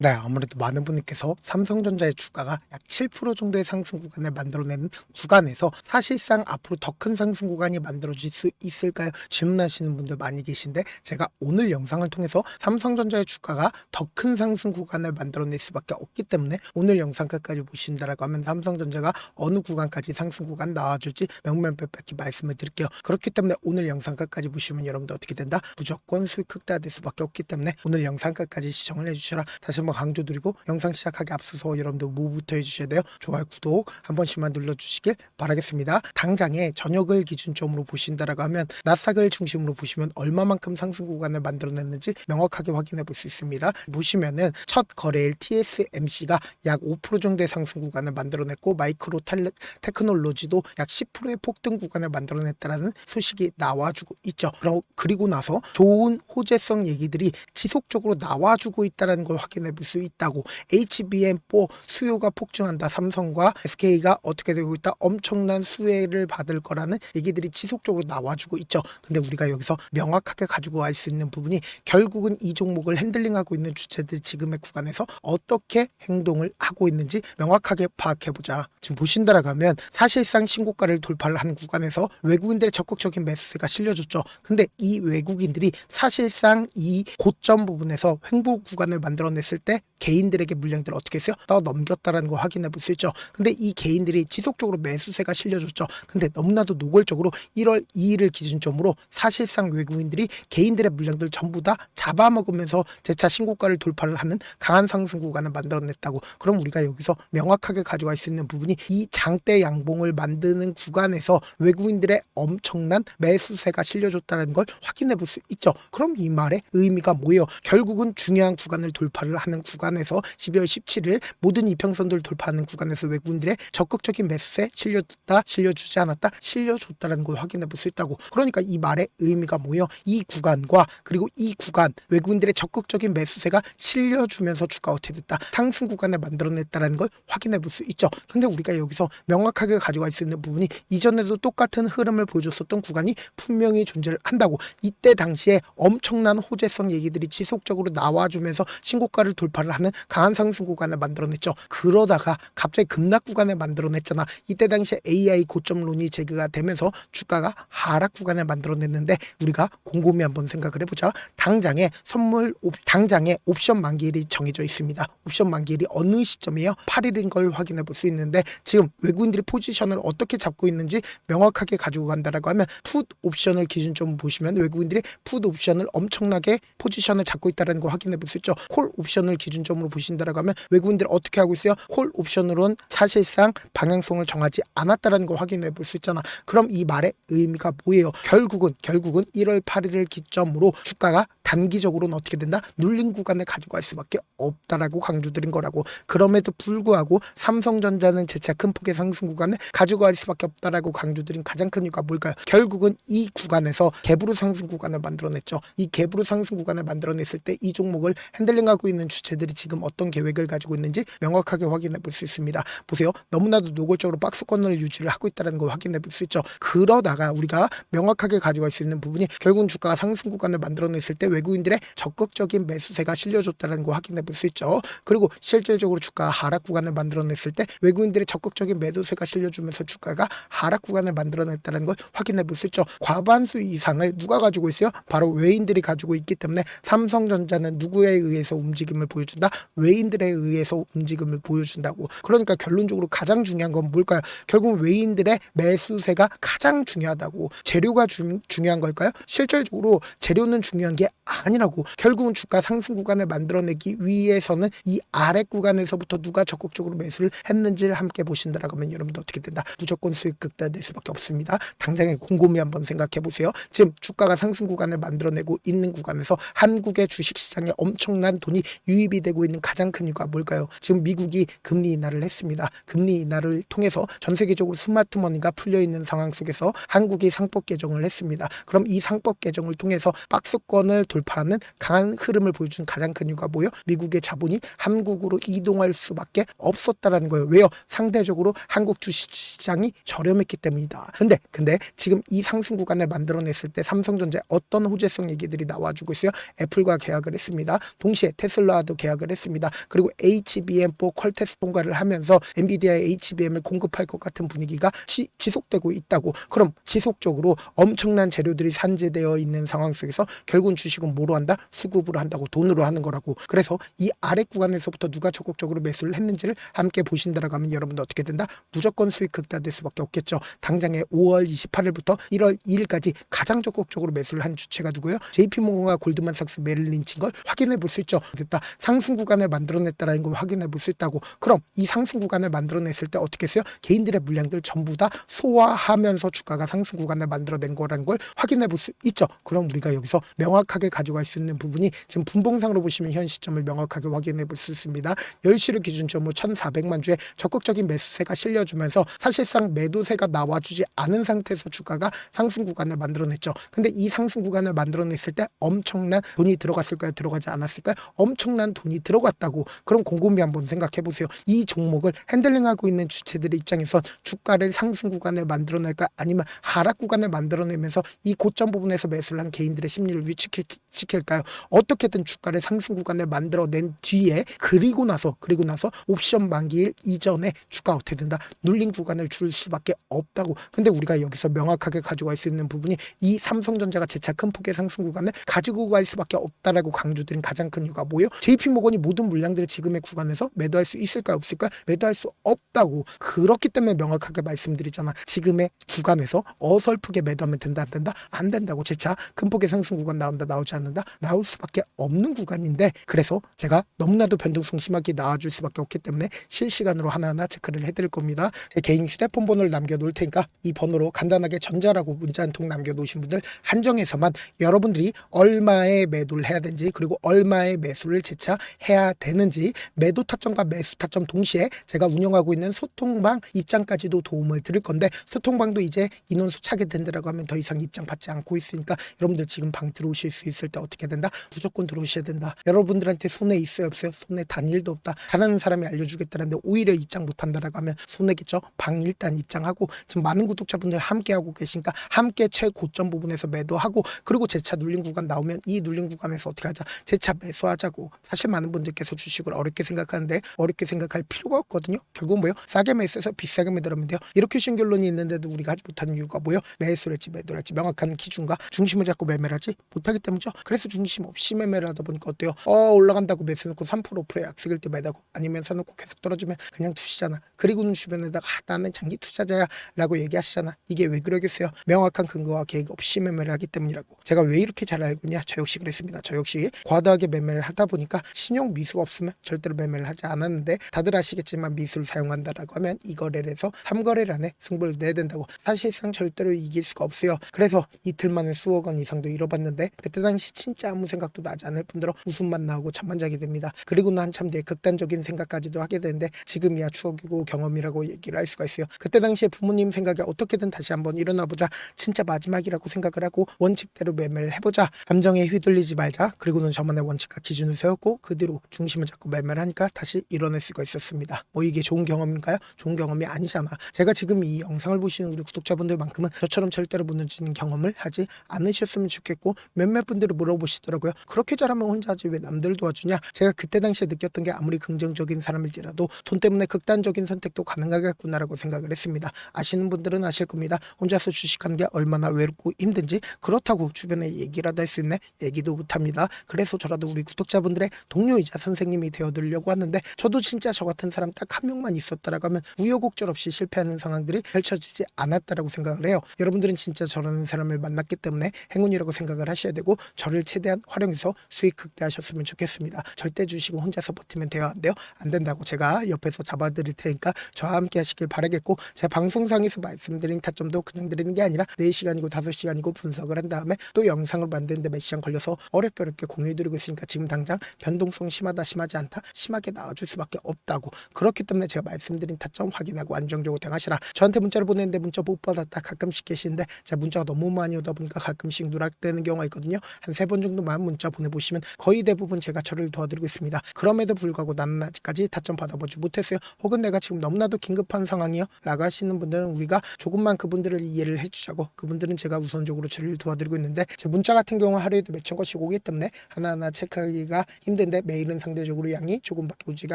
네, 아무래도 많은 분들께서 삼성전자의 주가가 약 7% 정도의 상승 구간을 만들어내는 구간에서 사실상 앞으로 더 큰 상승 구간이 만들어질 수 있을까요? 질문하시는 분들 많이 계신데 제가 오늘 영상을 통해서 삼성전자의 주가가 더 큰 상승 구간을 만들어낼 수밖에 없기 때문에 오늘 영상 끝까지 보신다라고 하면 삼성전자가 어느 구간까지 상승 구간 나와줄지 명명백백히 말씀을 드릴게요. 그렇기 때문에 오늘 영상 끝까지 보시면 여러분들 어떻게 된다? 무조건 수익 극대화될 수밖에 없기 때문에 오늘 영상 끝까지 시청을 해주셔라. 다시 한번 강조드리고 영상 시작하기 앞서서 여러분들 뭐부터 해주셔야 돼요? 좋아요, 구독 한 번씩만 눌러주시길 바라겠습니다. 당장에 저녁을 기준점으로 보신다라고 하면 나스닥을 중심으로 보시면 얼마만큼 상승 구간을 만들어냈는지 명확하게 확인해 볼 수 있습니다. 보시면은 첫 거래일 TSMC가 약 5% 정도의 상승 구간을 만들어냈고 마이크로 텔- 테크놀로지도 약 10%의 폭등 구간을 만들어냈다라는 소식이 나와주고 있죠. 그리고 나서 좋은 호재성 얘기들이 지속적으로 나와주고 있다는 걸 확인해 볼수 있다고 HBM4 수요가 폭증한다 삼성과 SK가 어떻게 되고 있다 엄청난 수혜를 받을 거라는 얘기들이 지속적으로 나와주고 있죠. 근데 우리가 여기서 명확하게 가지고 갈수 있는 부분이 결국은 이 종목을 핸들링하고 있는 주체들 지금의 구간에서 어떻게 행동을 하고 있는지 명확하게 파악해 보자. 지금 보신다라고 하면 사실상 신고가를 돌파를 한 구간에서 외국인들의 적극적인 매수세가 실려줬죠. 근데 이 외국인들이 사실상 이 고점 부분에서 횡보 구간을 만들어냈을 때って 개인들에게 물량들을 어떻게 했어요? 떠 넘겼다라는 거 확인해 볼 수 있죠. 근데 이 개인들이 지속적으로 매수세가 실려줬죠. 근데 너무나도 노골적으로 1월 2일을 기준점으로 사실상 외국인들이 개인들의 물량들 전부 다 잡아먹으면서 재차 신고가를 돌파를 하는 강한 상승 구간을 만들어냈다고. 그럼 우리가 여기서 명확하게 가져갈 수 있는 부분이 이 장대 양봉을 만드는 구간에서 외국인들의 엄청난 매수세가 실려줬다는 걸 확인해 볼 수 있죠. 그럼 이 말의 의미가 뭐예요? 결국은 중요한 구간을 돌파를 하는 구간 에서 12월 17일 모든 이평선들 돌파하는 구간에서 외국인들의 적극적인 매수세 실려줬다, 실려주지 않았다, 실려줬다는 걸 확인해 볼 수 있다고. 그러니까 이 말의 의미가 뭐예요? 이 구간과 그리고 이 구간 외국인들의 적극적인 매수세가 실려주면서 주가 어떻게 됐다, 상승 구간을 만들어냈다는 걸 확인해 볼 수 있죠. 근데 우리가 여기서 명확하게 가져갈 수 있는 부분이 이전에도 똑같은 흐름을 보여줬었던 구간이 분명히 존재를 한다고. 이때 당시에 엄청난 호재성 얘기들이 지속적으로 나와주면서 신고가를 돌파를 하는 강한 상승 구간을 만들어냈죠. 그러다가 갑자기 급락 구간을 만들어냈잖아. 이때 당시에 AI 고점론이 제기가 되면서 주가가 하락 구간을 만들어냈는데 우리가 곰곰이 한번 생각을 해보자. 당장에 선물 옵- 당장에 옵션 만기일이 정해져 있습니다. 옵션 만기일이 어느 시점이에요? 8일인 걸 확인해 볼 수 있는데 지금 외국인들이 포지션을 어떻게 잡고 있는지 명확하게 가지고 간다라고 하면 풋 옵션을 기준점으로 보시면 외국인들이 풋 옵션을 엄청나게 포지션을 잡고 있다는 거 확인해 볼 수 있죠. 콜 옵션을 기준 점으로 보신다라고 하면 외국인들이 어떻게 하고 있어요? 콜 옵션으로는 사실상 방향성을 정하지 않았다라는 거 확인해 볼 수 있잖아. 그럼 이 말의 의미가 뭐예요? 결국은 결국은 1월 8일을 기점으로 주가가 단기적으로는 어떻게 된다? 눌린 구간을 가지고 갈 수밖에 없다라고 강조드린 거라고. 그럼에도 불구하고 삼성전자는 재차 큰 폭의 상승 구간을 가지고 갈 수밖에 없다라고 강조드린 가장 큰 이유가 뭘까요? 결국은 이 구간에서 갭으로 상승 구간을 만들어냈죠. 이 갭으로 상승 구간을 만들어냈을 때 이 종목을 핸들링하고 있는 주체들이 지금 어떤 계획을 가지고 있는지 명확하게 확인해 볼 수 있습니다. 보세요. 너무나도 노골적으로 박스권을 유지를 하고 있다는 걸 확인해 볼 수 있죠. 그러다가 우리가 명확하게 가져갈 수 있는 부분이 결국은 주가가 상승 구간을 만들어냈을 때 외국인들의 적극적인 매수세가 실려줬다는 걸 확인해 볼 수 있죠. 그리고 실질적으로 주가가 하락 구간을 만들어냈을 때 외국인들의 적극적인 매도세가 실려주면서 주가가 하락 구간을 만들어냈다는 걸 확인해 볼 수 있죠. 과반수 이상을 누가 가지고 있어요? 바로 외인들이 가지고 있기 때문에 삼성전자는 누구에 의해서 움직임을 보여준다? 외인들에 의해서 움직임을 보여준다고. 그러니까 결론적으로 가장 중요한 건 뭘까요? 결국 외인들의 매수세가 가장 중요하다고. 재료가 중, 중요한 걸까요? 실질적으로 재료는 중요한 게 아니라고. 결국은 주가 상승 구간을 만들어내기 위해서는 이 아래 구간에서부터 누가 적극적으로 매수를 했는지를 함께 보신다라고 하면 여러분도 어떻게 된다? 무조건 수익 극대화될 수밖에 없습니다. 당장에 곰곰이 한번 생각해 보세요. 지금 주가가 상승 구간을 만들어내고 있는 구간에서 한국의 주식 시장에 엄청난 돈이 유입이 되고 있는 가장 큰 이유가 뭘까요? 지금 미국이 금리 인하를 했습니다. 금리 인하를 통해서 전 세계적으로 스마트 머니가 풀려 있는 상황 속에서 한국이 상법 개정을 했습니다. 그럼 이 상법 개정을 통해서 박스권을 돌 돌파하는 강한 흐름을 보여준 가장 큰 이유가 뭐요? 미국의 자본이 한국으로 이동할 수밖에 없었다라는 거예요. 왜요? 상대적으로 한국 주식시장이 저렴했기 때문이다. 근데 근데 지금 이 상승 구간을 만들어냈을 때 삼성전자 어떤 호재성 얘기들이 나와주고 있어요? 애플과 계약을 했습니다. 동시에 테슬라도 계약 을 했습니다. 그리고 HBM4 퀄테스 통과를 하면서 엔비디아의 HBM을 공급할 것 같은 분위기가 지, 지속되고 있다고. 그럼 지속적으로 엄청난 재료들이 산재되어 있는 상황 속에서 결국은 주식은 뭐로 한다? 수급으로 한다고 돈으로 하는 거라고. 그래서 이 아래 구간에서부터 누가 적극적으로 매수를 했는지를 함께 보신다라고 하면 여러분도 어떻게 된다? 무조건 수익 극대화될 수밖에 없겠죠. 당장에 5월 28일부터 1월 2일까지 가장 적극적으로 매수를 한 주체가 누구예요? JP모건과 골드만삭스 메릴린치인 걸 확인해 볼 수 있죠. 됐다. 상승 구간을 만들어냈다라는 걸 확인해 볼 수 있다고. 그럼 이 상승 구간을 만들어냈을 때 어떻게 했어요? 개인들의 물량들 전부 다 소화하면서 주가가 상승 구간을 만들어낸 거라는 걸 확인해 볼 수 있죠. 그럼 우리가 여기서 명확하게 가져갈 수 있는 부분이 지금 분봉상으로 보시면 현 시점을 명확하게 확인해 볼 수 있습니다. 10시를 기준점으로 1,400만 주의 적극적인 매수세가 실려주면서 사실상 매도세가 나와주지 않은 상태에서 주가가 상승 구간을 만들어냈죠. 근데 이 상승 구간을 만들어냈을 때 엄청난 돈이 들어갔을까요? 들어가지 않았을까요? 엄청난 돈이 들어갔다고. 그럼 곰곰이 한번 생각해 보세요. 이 종목을 핸들링하고 있는 주체들의 입장에선 주가를 상승 구간을 만들어낼까 아니면 하락 구간을 만들어내면서 이 고점 부분에서 매수를 한 개인들의 심리를 위축시킬까요? 어떻게든 주가를 상승 구간을 만들어낸 뒤에 그리고 나서 그리고 나서 옵션 만기일 이전에 주가 어떻게 된다? 눌린 구간을 줄 수밖에 없다고. 근데 우리가 여기서 명확하게 가져갈 수 있는 부분이 이 삼성전자가 재차 큰 폭의 상승 구간을 가지고 갈 수밖에 없다라고 강조드린 가장 큰 이유가 뭐예요? JP모건 이 모든 물량들을 지금의 구간에서 매도할 수 있을까 없을까? 매도할 수 없다고. 그렇기 때문에 명확하게 말씀드리잖아. 지금의 구간에서 어설프게 매도하면 된다 안 된다? 안 된다고. 재차 큰 폭의 상승 구간 나온다 나오지 않는다? 나올 수밖에 없는 구간인데 그래서 제가 너무나도 변동성 심하게 나와줄 수밖에 없기 때문에 실시간으로 하나하나 체크를 해드릴 겁니다. 제 개인 휴대폰 번호를 남겨놓을 테니까 이 번호로 간단하게 전자라고 문자 한 통 남겨놓으신 분들 한정해서만 여러분들이 얼마에 매도를 해야 되는지 그리고 얼마의 매수를 재차 해야 되는지 매도 타점과 매수 타점 동시에 제가 운영하고 있는 소통방 입장까지도 도움을 드릴 건데 소통방도 이제 인원수 차게 된다라고 하면 더 이상 입장 받지 않고 있으니까 여러분들 지금 방 들어오실 수 있을 때 어떻게 된다? 무조건 들어오셔야 된다. 여러분들한테 손해 있어요 없어요? 손해 단 일도 없다. 다른 사람이 알려주겠다는데 오히려 입장 못한다라고 하면 손해겠죠. 방 일단 입장하고 지금 많은 구독자분들 함께 하고 계시니까 함께 최고점 부분에서 매도하고 그리고 재차 눌린 구간 나오면 이 눌린 구간에서 어떻게 하자? 재차 매수하자고. 사실 많은 분들께서 주식을 어렵게 생각하는데 어렵게 생각할 필요가 없거든요. 결국 뭐요? 싸게 매수해서 비싸게 매도하면 돼요. 이렇게 쉬운 결론이 있는데도 우리가 하지 못하는 이유가 뭐요? 매수를 할지 매도를 할지 명확한 기준과 중심을 잡고 매매를 하지 못하기 때문이죠. 그래서 중심 없이 매매를 하다 보니까 어때요? 어 올라간다고 매수해놓고 3% 5%의 약속일 때 매다고 아니면 사놓고 계속 떨어지면 그냥 투시잖아. 그리고는 주변에다가 아, 나는 장기 투자자야 라고 얘기하시잖아. 이게 왜 그러겠어요? 명확한 근거와 계획 없이 매매를 하기 때문이라고. 제가 왜 이렇게 잘 알고 있냐? 저 역시 그랬습니다. 저 역시 과도하게 매매를 하다 보니까 신용 미수가 없으면 절대로 매매를 하지 않았는데 다들 아시겠지만 미수를 사용한다라고 하면 이 거래를 해서 3거래를 안에 승부를 내야 된다고. 사실상 절대로 이길 수가 없어요. 그래서 이틀 만에 수억 원 이상도 잃어봤는데 그때 당시 진짜 아무 생각도 나지 않을 뿐더러 웃음만 나오고 잠만 자게 됩니다. 그리고는 한참 뒤에 극단적인 생각까지도 하게 되는데 지금이야 추억이고 경험이라고 얘기를 할 수가 있어요. 그때 당시에 부모님 생각에 어떻게든 다시 한번 일어나 보자. 진짜 마지막이라고 생각을 하고 원칙대로 매매를 해보자. 감정에 휘둘리지 말자. 그리고는 저만의 원칙과 기준을 세웠고 그 뒤로 중심을 잡고 매매를 하니까 다시 일어날 수가 있었습니다. 뭐 이게 좋은 경험인가요? 좋은 경험이 아니잖아. 제가 지금 이 영상을 보시는 우리 구독자분들만큼은 저처럼 절대로 무너지는 경험을 하지 않으셨으면 좋겠고 몇몇 분들이 물어보시더라고요. 그렇게 잘하면 혼자 하지 왜 남들 도와주냐? 제가 그때 당시에 느꼈던 게 아무리 긍정적인 사람일지라도 돈 때문에 극단적인 선택도 가능하겠구나라고 생각을 했습니다. 아시는 분들은 아실 겁니다. 혼자서 주식하는 게 얼마나 외롭고 힘든지 그렇다고 주변에 얘기라도 할 수 있네 얘기도 못합니다. 그래서 저라도 우리 구독자분들의 동 료이자 선생님이 되어드리려고 하는데 저도 진짜 저 같은 사람 딱 한 명만 있었다라고 하면 우여곡절 없이 실패하는 상황들이 펼쳐지지 않았다라고 생각을 해요. 여러분들은 진짜 저런 사람을 만났기 때문에 행운이라고 생각을 하셔야 되고 저를 최대한 활용해서 수익 극대하셨으면 좋겠습니다. 절대 주식은 혼자서 버티면 돼요 안 돼요? 안 된다고 제가 옆에서 잡아드릴 테니까 저와 함께 하시길 바라겠고 제가 방송상에서 말씀드린 타점도 그냥 드리는 게 아니라 4시간이고 5시간이고 분석을 한 다음에 또 영상을 만드는데 몇 시간 걸려서 어렵게 어렵게 공유해드리고 있으니까 지금 당장 변동성 심하다 심하지 않다 심하게 나와줄 수밖에 없다고 그렇기 때문에 제가 말씀드린 타점 확인하고 안정적으로 대응하시라 저한테 문자를 보냈는데 문자 못 받았다 가끔씩 계시는데 제가 문자가 너무 많이 오다 보니까 가끔씩 누락되는 경우가 있거든요 한 두세 번 정도만 문자 보내보시면 거의 대부분 제가 저를 도와드리고 있습니다. 그럼에도 불구하고 나는 아직까지 답장 받아보지 못했어요. 혹은 내가 지금 너무나도 긴급한 상황이요. 라고 하시는 분들은 우리가 조금만 그분들을 이해를 해주자고 그분들은 제가 우선적으로 저를 도와드리고 있는데 제 문자 같은 경우 하루에도 몇천 건씩 오기 때문에 하나하나 체크하기가 힘든데 메일은 상대적으로 양이 조금밖에 오지가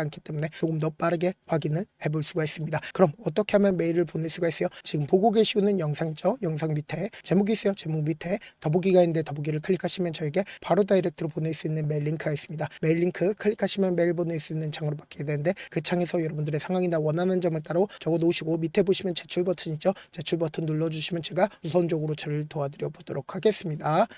않기 때문에 조금 더 빠르게 확인을 해볼 수가 있습니다. 그럼 어떻게 하면 메일을 보낼 수가 있어요? 지금 보고 계시는 영상죠. 영상 밑에 제목이 있어요. 제목 밑에 더보기가 있는데 더보기를 클릭하시면 저에게 바로 다이렉트로 보낼 수 있는 메일 링크가 있습니다. 메일 링크 클릭하시면 메일 보낼 수 있는 창으로 바뀌게 되는데 그 창에서 여러분들의 상황이나 원하는 점을 따로 적어 놓으시고 밑에 보시면 제출 버튼 있죠. 제출 버튼 눌러주시면 제가 우선적으로 저를 도와드려 보도록 하겠습니다.